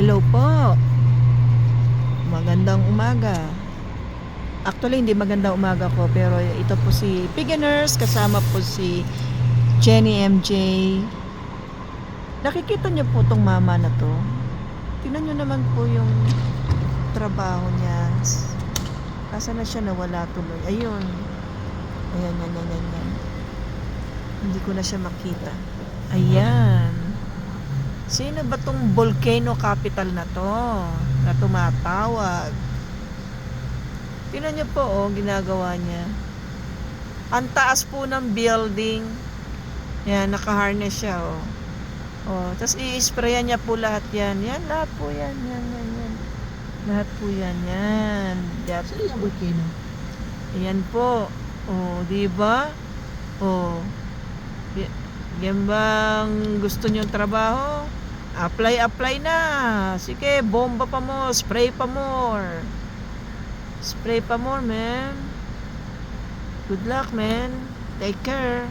Hello po. Magandang umaga. Actually, hindi magandang umaga ko, pero ito po si Beginners, kasama po si Jenny MJ. Nakikita niyo po tong mama na to. Tingnan niyo naman po yung trabaho niya. Asa na siya nawala tuloy? Ayun. Ayan, yan, yan, yan, yan. Hindi ko na siya makita. Ayan. Sino ba tong volcano capital na to? Na tumatawag. Tingnan niyo po, oh, ginagawa niya. Ang taas po ng building. Yan, naka-harness siya, oh. Oh, tapos i-sprayan niya po lahat yan. Yan, lahat po yan. Yan, yan, yan. Lahat po yan. Yan. Yan. Saan yung volcano? Ayan po. Oh, di ba? Oh. Yan bang gusto nyo trabaho? Apply, apply na. Sige, bomba pa mo. Spray pa more. Spray pa more, man. Good luck, man. Take care.